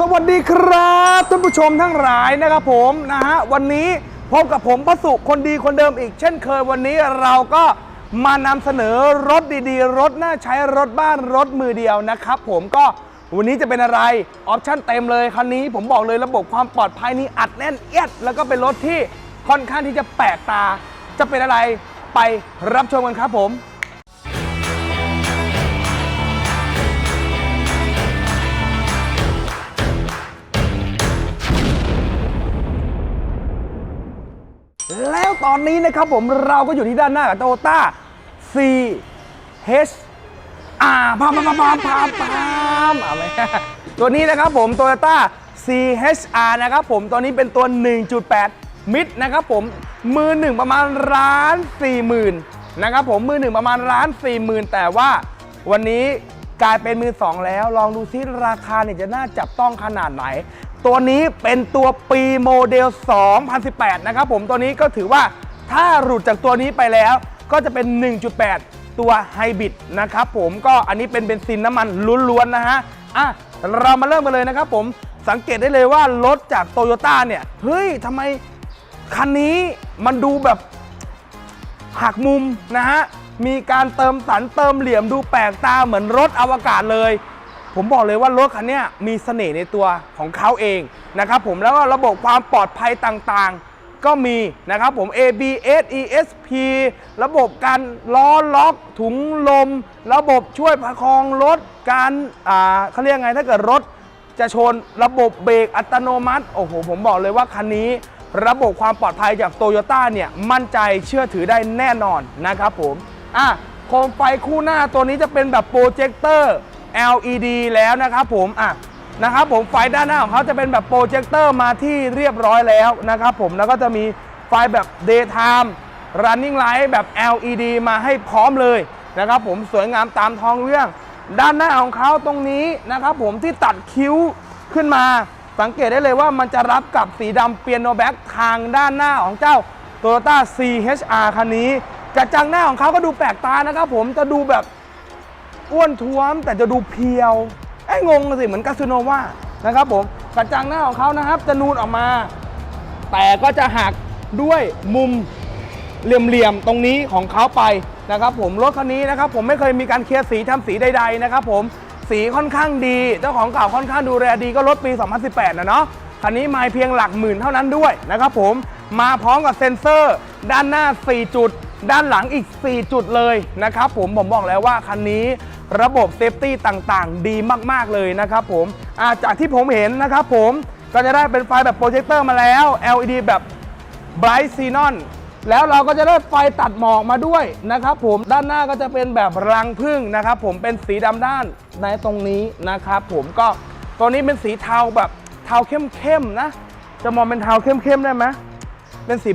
สวัสดีครับท่านผู้ชมทั้งหลายนะครับผมนะฮะวันนี้พบกับผมพระสุคนดีคนเดิมอีก เช่นเคยวันนี้เราก็มานำเสนอรถดีๆ รถน่าใช้รถบ้านรถมือเดียวนะครับผมก็วันนี้จะเป็นอะไรออปชั่นเต็มเลยคันนี้ผมบอกเลยระบบความปลอดภัยนี้อัดแน่นเอียด แล้วก็เป็นรถที่ค่อนข้างที่จะแปลกตา จะเป็นอะไรไปรับชมกันครับผม แล้วตอนนี้นะครับผมเราก็อยู่ที่ด้านหน้ากับโตต้า C H R พามพามพามพามพามเอาไหมตัวนี้นะครับผม Toyota C H R นะครับผมตัวนี้เป็นตัว 1.8 มิดนะครับผมมือหนึ่งประมาณล้านสี่หมื่นนะครับผมมือหนึ่งประมาณล้านสี่หมื่นแต่ว่าวันนี้กลายเป็นมือสองแล้ว ลองดูซิราคาเนี่ยจะน่าจับต้องขนาดไหน ตัวนี้เป็นตัวปีโมเดล 2018 นะครับผมตัวนี้ก็ถือว่าถ้าหลุดจากตัวนี้ไปแล้ว ก็จะเป็น 1.8 ตัวไฮบริดนะครับผมก็อันนี้เป็นเบนซินน้ำมันล้วนๆนะฮะอะเรามาเริ่มกันเลยนะครับผมสังเกตได้เลยว่ารถจากโตโยต้าเนี่ย เฮ้ยทำไมคันนี้มันดูแบบหักมุมนะฮะ มีการเติมสันเติมเหลี่ยมดูแปลกตาเหมือนรถอวกาศเลย ผมบอกเลยว่ารถคันนี้มีเสน่ห์ในตัวของเขาเองนะครับผมแล้วก็ระบบความปลอดภัยต่างๆ ก็มีนะครับผม ABS ESP ระบบการล้อล็อกถุงลม ระบบช่วยประคองรถการอ่าเขาเรียกไงถ้าเกิดรถจะชนระบบเบรกอัตโนมัติโอ้โหผมบอกเลยว่าคันนี้ระบบความปลอดภัยจากโตโยต้าเนี่ยมั่นใจเชื่อถือได้แน่นอนนะครับผมอะโคมไฟคู่หน้าตัวนี้จะเป็นแบบโปรเจคเตอร์ LED แล้วนะครับผมอะนะครับผมไฟด้านหน้าของเขาจะเป็นแบบโปรเจคเตอร์มาที่เรียบร้อยแล้วนะครับผมแล้วก็จะมีไฟแบบ daytime running light แบบ LED มาให้พร้อมเลยนะครับผมสวยงามตามท้องเรื่อง ด้านหน้าของเขาตรงนี้นะครับผมที่ตัดคิ้วขึ้นมา สังเกตได้เลยว่ามันจะรับกับสีดำเปียโนแบ็กทางด้านหน้าของเจ้า Toyota CHR คันนี้กระจังหน้าของเขาก็ดูแปลกตานะครับผมจะดูแบบ อ้วนท้วมแต่จะดูเพียวไอ้งงสิเหมือนกาสโนวานะครับผมกระจังหน้าของเขานะครับ จะนูนออกมา แต่ก็จะหักด้วยมุมเหลี่ยมๆตรงนี้ของเขาไปนะครับผมรถคันนี้นะครับผมไม่เคยมีการเคลียร์สีทำสีใดๆนะครับผมสีค่อนข้างดี เจ้าของเก่าค่อนข้างดูแลดีก็รถปี 2018 นะเนาะคันนี้ไม่เพียงหลักหมื่นเท่านั้นด้วยนะครับผมมาพร้อมกับเซ็นเซอร์ ด้านหน้า 4 จุด ด้านหลังอีก 4 จุดเลยนะครับผมผมบอกแล้วว่าคันนี้ ระบบเซฟตี้ต่างๆ ดีมากๆเลยนะครับผมอาจากที่ผมเห็นนะครับผมก็จะได้เป็นไฟแบบโปรเจคเตอร์มาแล้ว LED แบบ Bright Xenon แล้วเราก็จะได้ไฟตัดหมอกมาด้วยนะครับผมด้านหน้าก็จะเป็นแบบรังพึ่งนะครับผมเป็นสีดำด้านในตรงนี้นะครับผมก็ตัวนี้เป็นสีเทาแบบเทาเข้มๆนะ จะมองเป็นเทาเข้มๆได้ไหมเป็นสี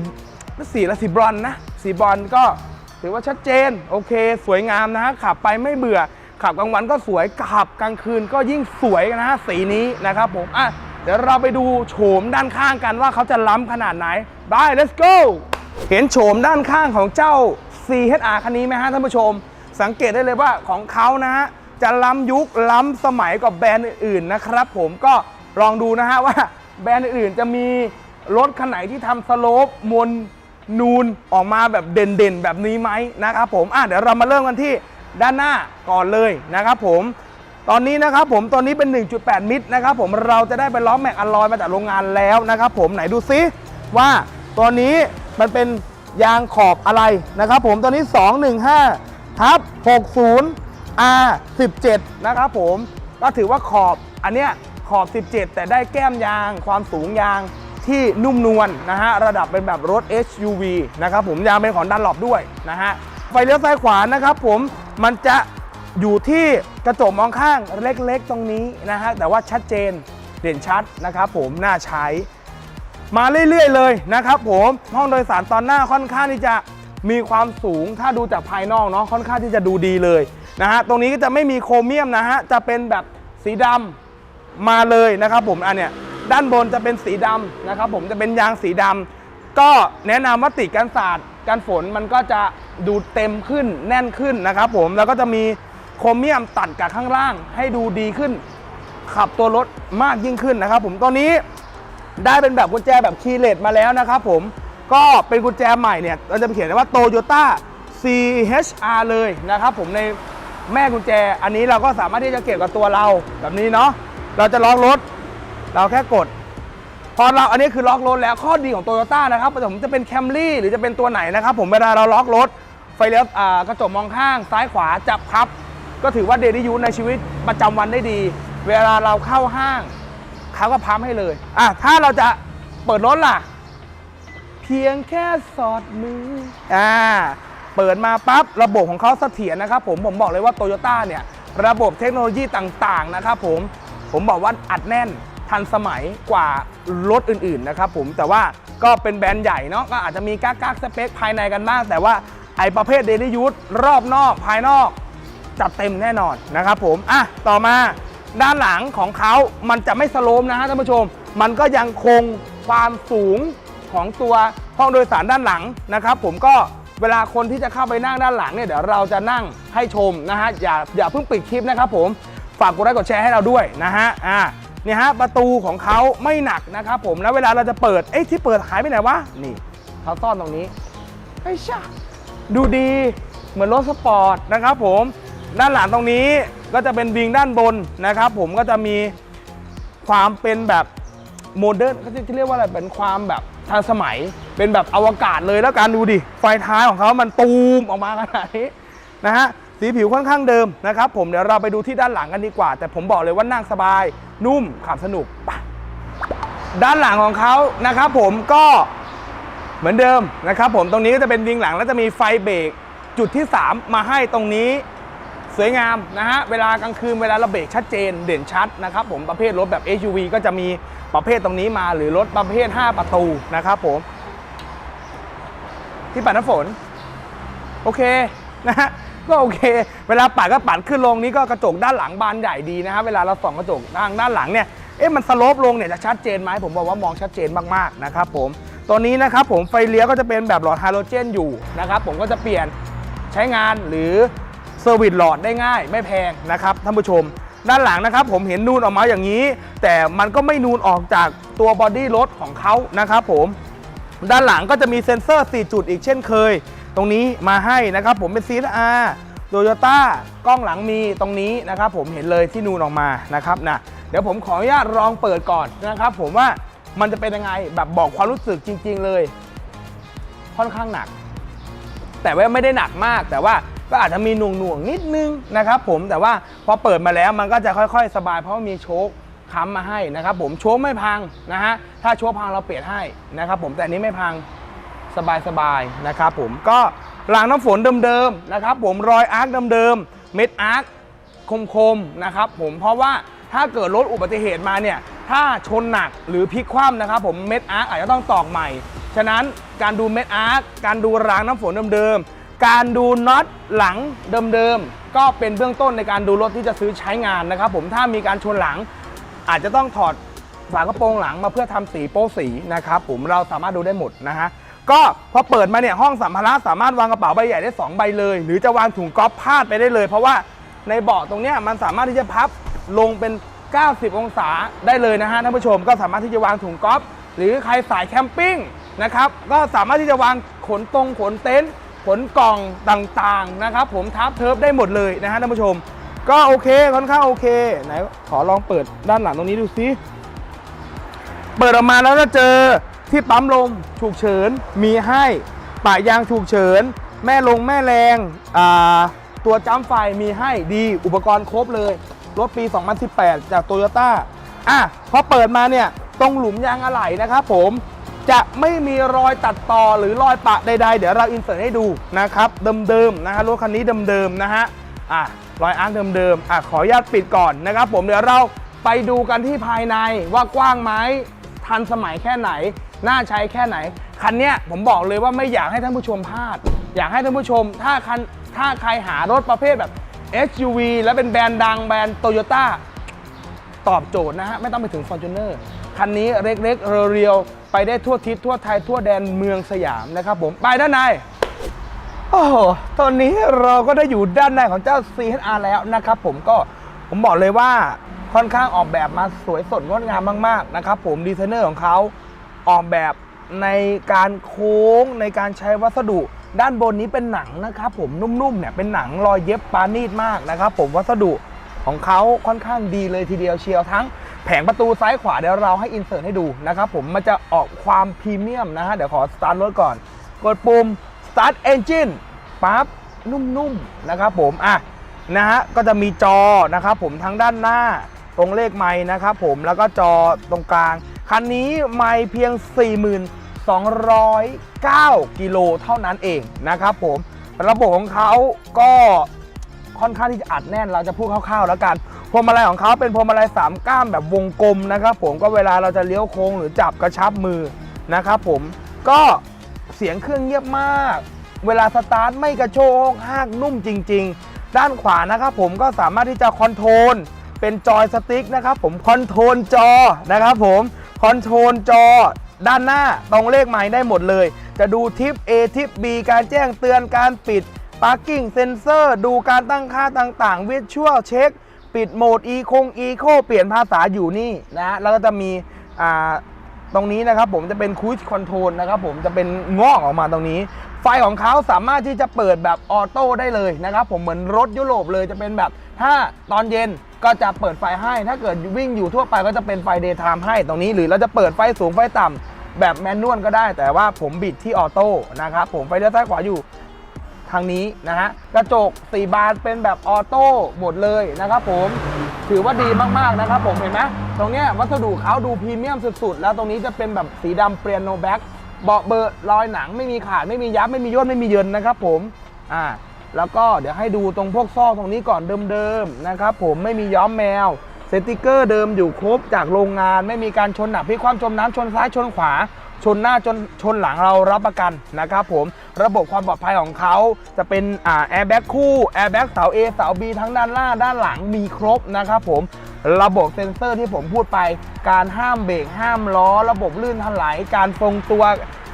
เป็นสีละสีบรอนนะ สีบรอนก็ถือว่าชัดเจน โอเค สวยงามนะฮะขับไปไม่เบื่อ ขับกลางวันก็สวยขับกลางคืนก็ยิ่งสวยนะฮะสีนี้นะครับผมอะเดี๋ยวเราไปดูโฉมด้านข้างกันว่าเขาจะล้ำขนาดไหนได้ let's go เห็นโฉมด้านข้างของเจ้า CHR คันนี้ไหมฮะท่านผู้ชม สังเกตได้เลยว่าของเขานะฮะจะล้ำยุคล้ำสมัยกับแบรนด์อื่นๆนะครับผมก็ลองดูนะฮะว่าแบรนด์อื่นจะมีรถคันไหนที่ทำสโลปมนนูนออกมาแบบเด่นๆ แบบนี้ไหมนะครับผมอะเดี๋ยวเรามาเริ่มกันที่ ด้านหน้าก่อนเลยนะครับผมตอนนี้นะครับผมตอนนี้เป็น 1.8 มิตรนะครับผมเราจะได้เป็นล้อแม็กอลลอยมาจากโรงงานแล้วนะครับผมไหนดูซิว่าตัวนี้มันเป็นยางขอบอะไรนะครับผมตัวนี้ 215ทับ60 R 17นะครับผมก็ถือว่าขอบอันเนี้ยขอบ 17 แต่ได้แก้มยางความสูงยางที่นุ่มนวลนะฮะระดับเป็นแบบรถ SUV นะครับผมยางเป็นของดันหลบด้วยนะฮะไฟเลี้ยวซ้ายขวานะครับผม มันจะอยู่ที่กระจกมองข้างเล็กๆตรงนี้นะฮะแต่ว่าชัดเจนเด่นชัดนะครับผมน่าใช้มาเรื่อยๆเลยนะครับผมห้องโดยสารตอนหน้าค่อนข้างที่จะมีความสูงถ้าดูจากภายนอกเนาะค่อนข้างที่จะดูดีเลยนะฮะตรงนี้ก็จะไม่มีโครเมียมนะฮะจะเป็นแบบสีดำมาเลยนะครับผมอันเนี้ยด้านบนจะเป็นสีดำนะครับผมจะเป็นยางสีดำก็แนะนำว่าติดกันสาด กันฝนมันก็จะดูเต็มขึ้นแน่นขึ้นนะครับผมแล้วก็จะมีโครเมียมตัดกับข้างล่าง ให้ดูดีขึ้น ขับตัวรถมากยิ่งขึ้นนะครับผมตัวนี้ได้เป็นแบบกุญแจแบบคีย์เลสมาแล้วนะครับผมก็เป็นกุญแจใหม่เนี่ยเราจะเขียนว่า Toyota CHR เลยนะครับผมในแม่กุญแจ อันนี้เราก็สามารถที่จะเก็บกับตัวเราแบบนี้เนาะเราจะล็อกรถ เราแค่กด พอเราอันนี้คือล็อกรถแล้วข้อดีของโตโยต้านะครับผมจะเป็นแคมรี่หรือจะเป็นตัวไหนนะครับผมเวลาเราล็อกรถไฟเลี้ยวกระจกมองข้าง ซ้ายขวาจับพับ ก็ถือว่าเดลี่ยูในชีวิตประจำวันได้ดี เวลาเราเข้าห้างเขาก็พับให้เลยอะถ้าเราจะเปิดรถล่ะ เพียงแค่สอดมืออ่าเปิดมาปั๊บระบบของเขาเสถียรนะครับผมผมบอกเลยว่าโตโยต้าเนี่ยระบบเทคโนโลยีต่างๆนะครับผมผมบอกว่าอัดแน่น ทันสมัยกว่ารถอื่นๆนะครับผมแต่ว่าก็เป็นแบรนด์ใหญ่เนาะก็อาจจะมีก้ากๆสเปคภายในกันบ้าง แต่ว่าไอประเภทเดลี่ยูทรอบนอกภายนอกจัดเต็มแน่นอนนะครับผมอะต่อมาด้านหลังของเขามันจะไม่สโลมนะฮะท่านผู้ชม มันก็ยังคงความสูงของตัวห้องโดยสารด้านหลังนะครับ ผมก็เวลาคนที่จะเข้าไปนั่งด้านหลังเนี่ยเดี๋ยวเราจะนั่งให้ชมนะฮะอย่าอย่าเพิ่งปิดคลิปนะครับผมฝากกดไลค์กดแชร์ให้เราด้วยนะฮะอ่า เนี่ยฮะประตูของเขาไม่หนักนะครับผมแล้วเวลาเราจะเปิดเอ๊ะที่เปิดหายไปไหนวะนี่เขาซ่อนตรงนี้ไอ้ชาดูดีเหมือนรถสปอร์ตนะครับผมด้านหลังตรงนี้ก็จะเป็นวิงด้านบนนะครับผมก็จะมีความเป็นแบบโมเดิร์นเขาจะเรียกว่าอะไรเป็นความแบบทันสมัยเป็นแบบอวกาศเลยแล้วกันดูดิไฟท้ายของเขามันตูมออกมาขนาดนี้นะฮะ สีผิวค่อนข้างเดิมนะครับ ผมเดี๋ยวเราไปดูที่ด้านหลังกันดีกว่า แต่ผมบอกเลยว่านั่งสบาย นุ่มขับสนุกด้านหลังของเขานะครับผมก็เหมือนเดิมนะครับผมตรงนี้ก็จะเป็นวิงหลังแล้วจะมีไฟเบรกจุดที่ 3 มาให้ตรงนี้สวยงามนะฮะเวลากลางคืนเวลาเราเบรกชัดเจนเด่นชัดนะครับผมประเภทรถแบบ SUV ก็จะมีประเภทตรงนี้มาหรือรถประเภท 5 ประตูนะครับผมที่ปัดน้ำฝน โอเคนะฮะ ก็โอเค เวลาปัดก็ปัดขึ้นลงนี้ก็กระจกด้านหลังบานใหญ่ดีนะฮะเวลาเราส่องกระจกด้านด้านหลังเนี่ยเอ๊ะมันสโลปลงเนี่ยจะชัดเจนไหมผมบอกว่ามองชัดเจนมากๆนะครับผมตัวนี้นะครับผมไฟเลี้ยวก็จะเป็นแบบหลอดไฮโดรเจนอยู่นะครับผมก็จะเปลี่ยนใช้งานหรือเซอร์วิสหลอดได้ง่าย ไม่แพงนะครับท่านผู้ชม ด้านหลังนะครับผมเห็นนูนออกมาอย่างนี้ แต่มันก็ไม่นูนออกจากตัวบอดี้รถของเขานะครับผมด้านหลังก็จะมีเซ็นเซอร์ 4 จุดอีกเช่นเคย ตรงนี้มาให้นะครับผมเป็น CSR โตโยต้ากล้องหลังมีตรงนี้นะครับผมเห็นเลยที่นูนออกมานะครับนะเดี๋ยวผมขออนุญาตลองเปิดก่อนนะครับผมว่ามันจะเป็นยังไงแบบบอกความรู้สึกจริง ๆ เลย ค่อนข้างหนัก แต่ว่าไม่ได้หนักมาก แต่ว่าก็อาจจะมีหน่วงหน่วงๆนิดนึงนะครับผมแต่ว่าพอเปิดมาแล้วมันก็จะค่อยๆ สบายเพราะามีโชคค้ำมาให้นะครับผมโชคไม่พังนะฮะถ้าโชคพังเราเปลี่ยนให้นะครับผมแต่อันนี้ไม่พัง สบายๆนะครับผมก็รางน้ำฝนเดิมๆนะครับผมรอยอาร์คเดิมๆเม็ดอาร์คคมๆนะครับผมเพราะว่าถ้าเกิดรถอุบัติเหตุมาเนี่ยถ้าชนหนักหรือพลิกคว่ำนะครับผมเม็ดอาร์คอาจจะต้องตอกใหม่ ฉะนั้นการดูเม็ดอาร์คการดูรางน้ำฝนเดิมๆการดูน็อตหลังเดิมๆก็เป็นเบื้องต้นในการดูรถที่จะซื้อใช้งานนะครับผมถ้ามีการชนหลังอาจจะต้องถอดฝากระโปรงหลังมาเพื่อทำสีโป้สีนะครับผมเราสามารถดูได้หมดนะฮะ ก็พอเปิดมาเนี่ยห้องสัมภาระสามารถวางกระเป๋าใบใหญ่ได้ 2 ใบเลย หรือจะวางถุงก๊อฟพาดไปได้เลย เพราะว่าในเบาะตรงเนี้ยมันสามารถที่จะพับลงเป็น 90 องศาได้เลยนะฮะท่านผู้ชมก็สามารถที่จะวางถุงก๊อฟหรือใครสายแคมปิ้งนะครับก็สามารถที่จะวางขนตรงขนเต็นท์ขนกล่องต่างๆนะครับผมทับเทิบได้หมดเลยนะฮะท่านผู้ชม ก็โอเคค่อนข้างโอเคไหนขอลองเปิดด้านหลังตรงนี้ดูซิเปิดออกมาแล้วจะเจอ ที่ปั๊มลมฉุกเฉินมีให้ปะยางฉุกเฉิน แม่ลงแม่แรงตัวจ้ำไฟมีให้ดีอุปกรณ์ครบเลย รถปี 2018 จากโตโยต้าอะพอเปิดมาเนี่ยตรงหลุมยางอะไหล่นะครับผมจะไม่มีรอยตัดต่อหรือรอยปะใดๆ เดี๋ยวเราอินเสิร์ตให้ดูนะครับเดิมๆนะฮะรถคันนี้เดิมๆนะฮะอะรอยอาร์คเดิมๆอะขออนุญาตปิดก่อนนะครับผมเดี๋ยวเราไปดูกันที่ภายในว่ากว้างไหมทันสมัยแค่ไหน น่าใช้แค่ไหน คันเนี้ยผมบอกเลยว่าไม่อยากให้ท่านผู้ชมพลาด อยากให้ท่านผู้ชม ถ้าคันถ้าใครหารถประเภทแบบ SUV และเป็นแบรนด์ดังแบรนด์โตโยต้าตอบโจทย์นะฮะ ไม่ต้องไปถึง Fortuner คันนี้เล็กๆเรียวๆไปได้ทั่วทิศทั่วไทยทั่วแดนเมืองสยามนะครับผม ไปด้านในโอ้โห ตอนนี้เราก็ได้อยู่ด้านในของเจ้า CHR แล้วนะครับผมก็ผมบอกเลยว่าค่อนข้างออกแบบมาสวยสดงดงามมากๆนะครับผมดีไซเนอร์ของเขา ออกแบบในการโค้งในการใช้วัสดุ ด้านบนนี้เป็นหนังนะครับผมนุ่มๆเนี่ยเป็นหนังรอยเย็บปานีตมากนะครับผมวัสดุของเขาค่อนข้างดีเลยทีเดียวเชียวทั้งแผงประตูซ้ายขวาเดี๋ยวเราให้อินเสิร์ตให้ดูนะครับผมมันจะออกความพรีเมียมนะฮะเดี๋ยวขอสตาร์ทรถก่อน กดปุ่ม start engine ปั๊บนุ่มๆนะครับผมอะนะฮะก็จะมีจอนะครับผมทั้งด้านหน้าตรงเลขไม้นะครับผมแล้วก็จอตรงกลาง คันนี้ไม่เพียง 4209 กิโลเท่านั้นเองนะครับผม ระบบของเขาก็ค่อนข้างที่จะอัดแน่นเราจะพูดคร่าวๆแล้วกันพวงมาลัยของเขาเป็นพวงมาลัยสามก้ามแบบวงกลมนะครับผมก็เวลาเราจะเลี้ยวโค้งหรือจับกระชับมือนะครับผมก็เสียงเครื่องเงียบมาก เวลาสตาร์ทไม่กระโชกหากนุ่มจริง ๆ ด้านขวานะครับผมก็สามารถที่จะคอนโทรลเป็นจอยสติ๊กนะครับผมคอนโทรลจอนะครับผม คอนโทรลจอด้านหน้าตรงเลขหมายได้หมดเลย จะดูทิป A ทิป B การแจ้งเตือนการปิด Parking Sensor ดูการตั้งค่าต่างๆ Visual Check ปิดโหมด e คง Eco เปลี่ยนภาษาอยู่นี่นะแล้วก็จะมีอ่าตรงนี้นะครับผมจะเป็น Cruise Control นะครับผมจะเป็นงอกออกมาตรงนี้ ไฟของเขาสามารถที่จะเปิดแบบออโต้ได้เลยนะครับผมเหมือนรถยุโรปเลยจะเป็นแบบ ถ้าตอนเย็นก็จะเปิดไฟให้ ถ้าเกิดวิ่งอยู่ทั่วไปก็จะเป็นไฟเดย์ไทม์ให้ตรงนี้หรือเราจะเปิดไฟสูงไฟต่ำแบบแมนนวลก็ได้ แต่ว่าผมบิดที่ออโต้นะครับผมไฟเลี้ยวซ้ายขวาอยู่ทางนี้นะฮะกระจก4บานเป็นแบบออโต้หมดเลยนะครับผมถือว่าดีมากๆนะครับผมเห็นไหมตรงเนี้ยวัสดุเขาดูพรีเมียมสุดๆ แล้วตรงนี้จะเป็นแบบสีดำเปลี่ยนโนแบ็กเบาะเบอร์รอยหนังไม่มีขาดไม่มียับไม่มีย่นไม่มีเยินนะครับผมอ่า แล้วก็เดี๋ยวให้ดูตรงพวกซอกตรงนี้ก่อนเดิมๆนะครับผมไม่มีย้อมแมวสติกเกอร์เดิมอยู่ครบจากโรงงานไม่มีการชนหนักพลิกความจมน้ำชนซ้ายชนขวา ชนหน้าจนชนหลังเรารับประกันนะครับผมระบบความปลอดภัยของเขาจะเป็นอ่าแอร์แบ็กคู่แอร์แบ็กเสา A เสา B ทั้งด้านหน้าด้านหลังมีครบนะครับผมระบบเซ็นเซอร์ที่ผมพูดไป การห้ามเบรกห้ามล้อ ระบบลื่นถลายการทรงตัว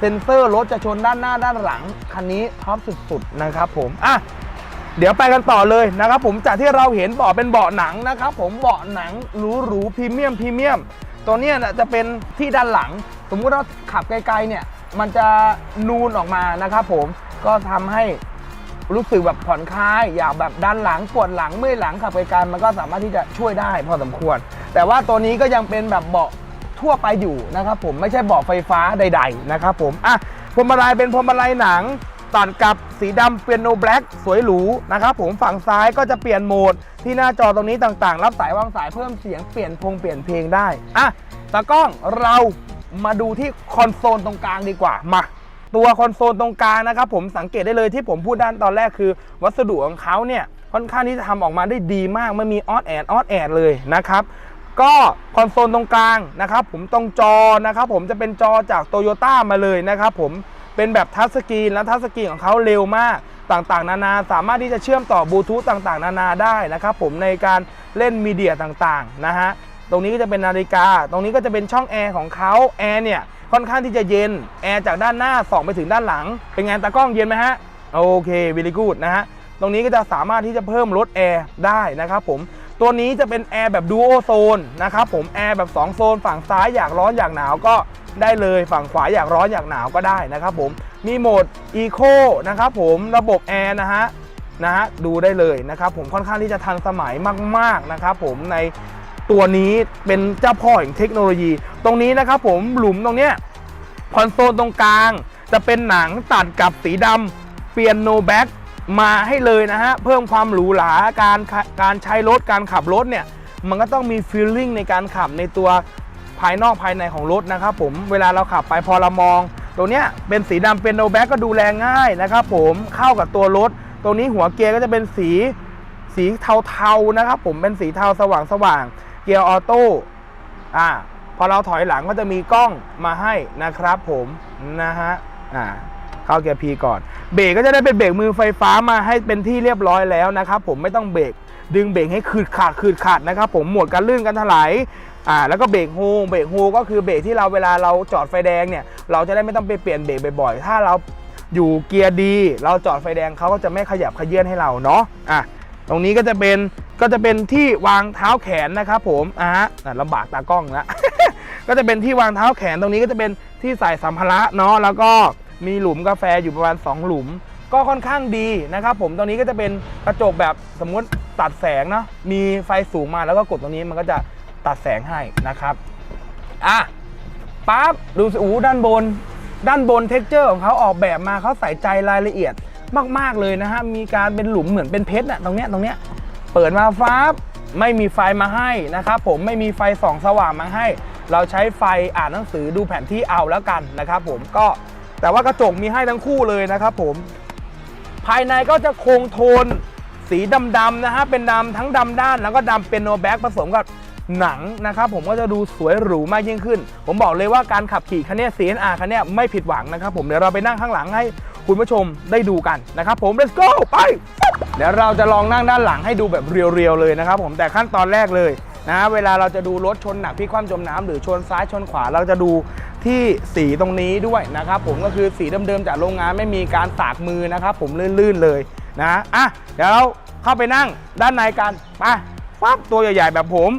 ซ็นเซอร์รถจะชนด้านหน้าด้านหลัง คันนี้ท็อปสุดๆนะครับผมอะเดี๋ยวไปกันต่อเลยนะครับผมจากที่เราเห็นเบาะเป็นเบาะหนังนะครับผมเบาะหนังหรูหรูพรีเมียมพรีเมียมตัวเนี้ยนะจะเป็นที่ด้านหลัง สมมุติเราขับไกลๆเนี่ย มันจะนูนออกมานะครับผมก็ทำให้รู้สึกแบบผ่อนคลายอยากแบบด้านหลังปวดหลังเมื่อยหลังขับไกลๆมันก็สามารถที่จะช่วยได้พอสมควร แต่ว่าตัวนี้ก็ยังเป็นแบบเบาะ ทั่วไปอยู่นะครับผมไม่ใช่เบาะไฟฟ้าใด ๆ นะครับผมอะพวงมาลัยเป็นพวงมาลัยหนังตัดกับสีดำเปียโนแบล็กสวยหรูนะครับผมฝั่งซ้ายก็จะเปลี่ยนโหมด ที่หน้าจอตรงนี้ต่างๆ รับสายวางสายเพิ่มเสียงเปลี่ยนพงเปลี่ยนเพลงได้อะตากล้องเรามาดูที่คอนโซลตรงกลางดีกว่ามาตัวคอนโซลตรงกลางนะครับผมสังเกตได้เลยที่ผมพูดด้านตอนแรกคือ วัสดุของเขาเนี่ยค่อนข้างที่จะทำออกมาได้ดีมากไม่มีออดแอดออดแอดเลยนะครับ ก็คอนโซลตรงกลางนะครับผมตรงจอนะครับผมจะเป็นจอจากโตโยต้ามาเลยนะครับผมเป็นแบบทัชสกรีนและทัชสกรีนของเขาเร็วมากต่างๆ นานาสามารถที่จะเชื่อมต่อบลูทูธต่างๆ นานาได้นะครับผมในการเล่นมีเดียต่างๆนะฮะตรงนี้ก็จะเป็นนาฬิกา ตรงนี้ก็จะเป็นช่องแอร์ของเขาแอร์เนี่ยค่อนข้างที่จะเย็นแอร์จากด้านหน้าส่องไปถึงด้านหลัง เป็นไงตากล้องเย็นไหมฮะโอเควิล y กูดนะฮะตรงนี้ก็จะสามารถที่จะเพิ่มลดแอร์ได้นะครับผม ตัวนี้จะเป็นแอร์แบบดูโอโซนนะครับผมแอร์แบบ 2 โซน ฝั่งซ้ายอยากร้อนอยากหนาวก็ได้เลยฝั่งขวาอยากร้อนอยากหนาวก็ได้นะครับผมมีโหมด Eco นะครับผมระบบแอร์นะฮะนะฮะดูได้เลยนะครับผมค่อนข้างที่จะทันสมัยมาก ๆนะครับผมในตัวนี้เป็นเจ้าพ่อแห่งเทคโนโลยี ตรงนี้นะครับผมหลุมตรงเนี้ยคอนโซลตรงกลาง จะเป็นหนังตัดกับสีดำเปลี่ยนโนแบ็ก มาให้เลยนะฮะ เพิ่มความหรูหราการการใช้รถการขับรถเนี่ย มันก็ต้องมีฟีลลิ่งในการขับในตัวภายนอกภายในของรถนะครับผมเวลาเราขับไปพอเรามอง ตัวเนี้ยเป็นสีดำเป็นโนแบ็กก็ดูแลง่ายนะครับผมเข้ากับตัวรถตรงนี้หัวเกียร์ก็จะเป็นสีสีเทาๆนะครับผมเป็นสีเทาสว่างๆเกียร์ออโต้อ่าพอเราถอยหลังก็จะมีกล้องมาให้นะครับผมนะฮะอ่า เข้าเกียร์ P ก่อน เบรกก็จะได้เป็นเบรกมือไฟฟ้ามาให้เป็นที่เรียบร้อยแล้วนะครับผมไม่ต้องเบรกดึงเบรกให้ขืดขาดขืดขาดนะครับผมหมดการลื่นกันถลายอ่าแล้วก็เบรกโฮเบรกโฮก็คือเบรกที่เราเวลาเราจอดไฟแดงเนี่ยเราจะได้ไม่ต้องไปเปลี่ยนเบรกบ่อยๆถ้าเราอยู่เกียร์ดี เราจอดไฟแดงเขาก็จะไม่ขยับขยื่นให้เราเนาะอะตรงนี้ก็จะเป็นก็จะเป็นที่วางเท้าแขนนะครับผมอะฮะอะลำบากตากล้องละก็จะเป็นที่วางเท้าแขนตรงนี้ก็จะเป็นที่ใส่สัมภาระเนาะแล้วก็ มีหลุมกาแฟอยู่ประมาณ 2 หลุม ก็ค่อนข้างดีนะครับผมตรงนี้ก็จะเป็นกระจกแบบสมมุติตัดแสงเนาะมีไฟสูงมาแล้วก็กดตรงนี้มันก็จะตัดแสงให้นะครับอะปั๊บดูสิอู้ด้านบน ด้านบนเท็กเจอร์ของเขาออกแบบมาเขาใส่ใจรายละเอียดมาก ๆ เลยนะฮะ มีการเป็นหลุมเหมือนเป็นเพชรอะตรงเนี้ยตรงเนี้ยเปิดมาฟ้าไม่มีไฟมาให้นะครับผมไม่มีไฟส่องสว่างมาให้ เราใช้ไฟอ่านหนังสือดูแผนที่เอาแล้วกันนะครับผมก็ แต่ว่ากระจกมีให้ทั้งคู่เลยนะครับผมภายในก็จะคงโทนสีดำๆนะฮะเป็นดำทั้งดำด้านแล้วก็ดำเป็นโนแบ็กผสมกับหนังนะครับผมก็จะดูสวยหรูมากยิ่งขึ้น ผมบอกเลยว่าการขับขี่คันเนี้ CNR คันนี้ไม่ผิดหวังนะครับผมเดี๋ยวเราไปนั่งข้างหลังให้คุณผู้ชมได้ดูกันนะครับผม let's go ไป เดี๋ยวเราจะลองนั่งด้านหลังให้ดูแบบเรียวๆเลยนะครับผมแต่ขั้นตอนแรกเลยนะเวลาเราจะดูรถชนหนักพลิกคว่ำจมน้ำหรือชนซ้ายชนขวาเราจะดู ที่สีตรงนี้ด้วยนะครับผมก็คือสีเดิมๆจากโรงงานไม่มีการสากมือนะครับผมลื่นๆเลยนะอะเดี๋ยวเราเข้าไปนั่งด้านในกันไปปั๊บตัวใหญ่ๆแบบผม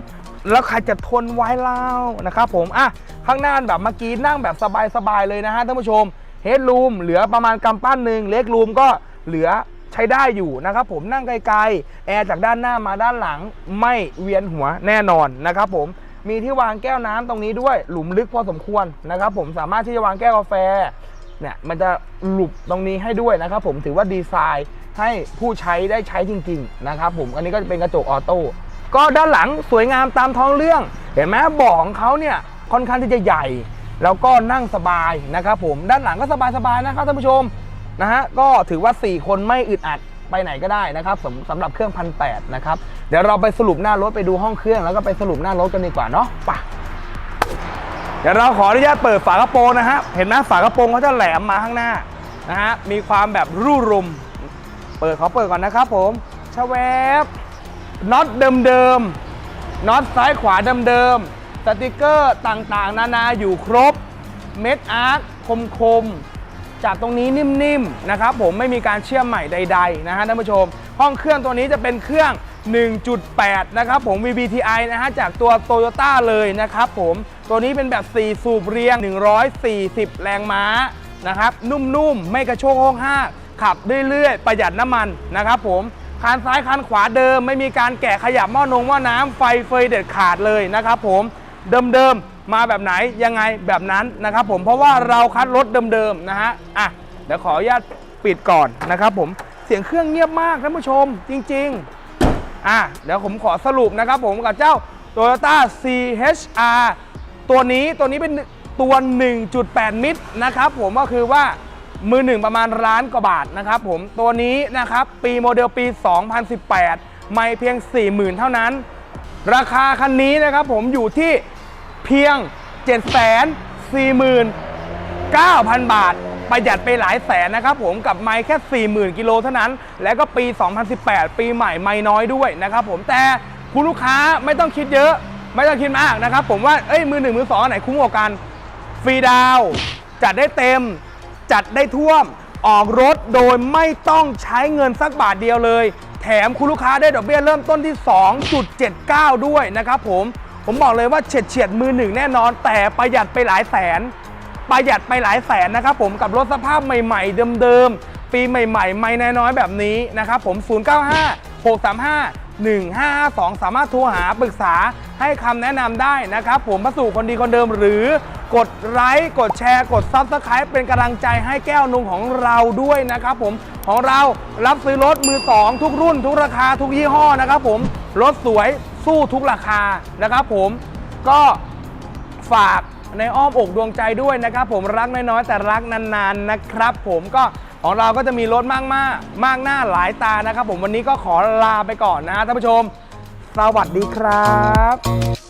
แล้วใครจะทนไว้เล่านะครับผมอะข้างหน้าแบบเมื่อกี้นั่งแบบสบายๆเลยนะฮะท่านผู้ชมเฮดรูมเหลือประมาณกำปั้นหนึ่งเล็กรูมก็เหลือใช้ได้อยู่นะครับผมนั่งไกลๆแอร์จากด้านหน้ามาด้านหลังไม่เวียนหัวแน่นอนนะครับผม มีที่วางแก้วน้ำตรงนี้ด้วย หลุมลึกพอสมควรนะครับ ผมสามารถที่จะวางแก้วกาแฟเนี่ยมันจะหลุบตรงนี้ให้ด้วยนะครับ ผมถือว่าดีไซน์ให้ผู้ใช้ได้ใช้จริง ๆ นะครับ ผมอันนี้ก็จะเป็นกระจกออโต้ก็ด้านหลังสวยงามตามท้องเรื่อง เห็นไหมเบาะของเขาเนี่ยค่อนข้างที่จะใหญ่ แล้วก็นั่งสบายนะครับ ผมด้านหลังก็สบายๆนะครับท่านผู้ชมนะฮะก็ถือว่า 4 คนไม่อึดอัด ไปไหนก็ได้นะครับสำสำหรับเครื่องพันแนะครับเดี๋ยวเราไปสรุปหน้ารถไปดูห้องเครื่องแล้วก็ไปสรุปหน้ารถกันดีกว่าเนาะไปเดี๋ยวเราขออนุญาตเปิดฝากระโปรงนะฮะเห็นไหมฝากระโปรงเขาจะแหลมมาข้างหน้านะฮะมีความแบบรูรุม เปิดขอเปิดก่อนนะครับผมชแวบน็อตเดิมๆน็อตซ้ายขวาเดิมๆสติกเกอร์ต่างๆ นานาอยู่ครบเม็ดอาร์คคมๆ จากตรงนี้นิ่มๆนะครับผมไม่มีการเชื่อมใหม่ใดๆนะฮะท่านผู้ชม ห้องเครื่องตัวนี้จะเป็นเครื่อง 1.8 นะครับผม VBTI นะฮะจากตัว Toyota เลยนะครับผมตัวนี้เป็นแบบ 4 สูบเรียง 140 แรงม้านะครับนุ่มๆ ไม่กระโชกห้องห้าขับเรื่อยๆ ประหยัดน้ำมันนะครับผมคันซ้ายคันขวาเดิมไม่มีการแกะขยับหม้อนงหม้อน้ำไฟเฟยเด็ดขาดเลยนะครับผมเดิมๆ มาแบบไหนยังไงแบบนั้นนะครับผมเพราะว่าเราคัดรถเดิมๆนะฮะอะเดี๋ยวขออนุญาตปิดก่อนนะครับผมเสียงเครื่องเงียบมากท่านผู้ชมจริงๆอะเดี๋ยวผมขอสรุปนะครับผมกับเจ้า Toyota CHR ตัวนี้ตัวนี้เป็นตัว 1.8 มิตรนะครับผมก็คือว่ามือหนึ่งประมาณล้านกว่าบาทนะครับผมตัวนี้นะครับปีโมเดลปี 2018 ไม่เพียง 40,000 เท่านั้น ราคาคันนี้นะครับผมอยู่ที่ เพียง 7 4 0 9,000 บาท ประหยัดไปหลายแสนนะครับผมกับไม้แค่ 40,000 กิโลเท่านั้น แล้วก็ปี 2018 ปีใหม่ไม่น้อยด้วยนะครับผมแต่คุณลูกค้าไม่ต้องคิดเยอะ ไม่ต้องคิดมากนะครับผมว่าเอ้ยมือหนึ่งมือสองไหนคุ้มกว่ากันฟรีดาวน์จัดได้เต็ม จัดได้ท่วมออกรถโดยไม่ต้องใช้เงินสักบาทเดียวเลย แถมคุณลูกค้าได้ดอกเบี้ยเริ่มต้นที่ 2.79 ด้วยนะครับผม ผมบอกเลยว่าเฉียดเฉียดมือหนึ่งแน่นอน แต่ประหยัดไปหลายแสน ประหยัดไปหลายแสนนะครับผมกับรถสภาพใหม่ ๆ เดิมๆ ปีใหม่ๆ ไม่น้อยๆแบบนี้นะครับผม 095 635 1552 สามารถโทรหาปรึกษาให้คำแนะนำได้นะครับผมพระสู่คนดีคนเดิมหรือกดไลค์กดแชร์ กดซับสไคร b ์เป็นกำลังใจให้แก้วนุ่งของเราด้วยนะครับผมของเรารับซื้อรถมือสองทุกรุ่น ทุกราคาทุกยี่ห้อนะครับผมรถสวย สู้ทุกราคานะครับผมก็ฝากในอ้อมอกดวงใจด้วยนะครับผมรักน้อยๆ แต่รักนานๆนะครับ ผมก็ของเราก็จะมีรถมากมากๆมากหน้าหลายตานะครับ ผมวันนี้ก็ขอลาไปก่อนนะท่านผู้ชม สวัสดีครับ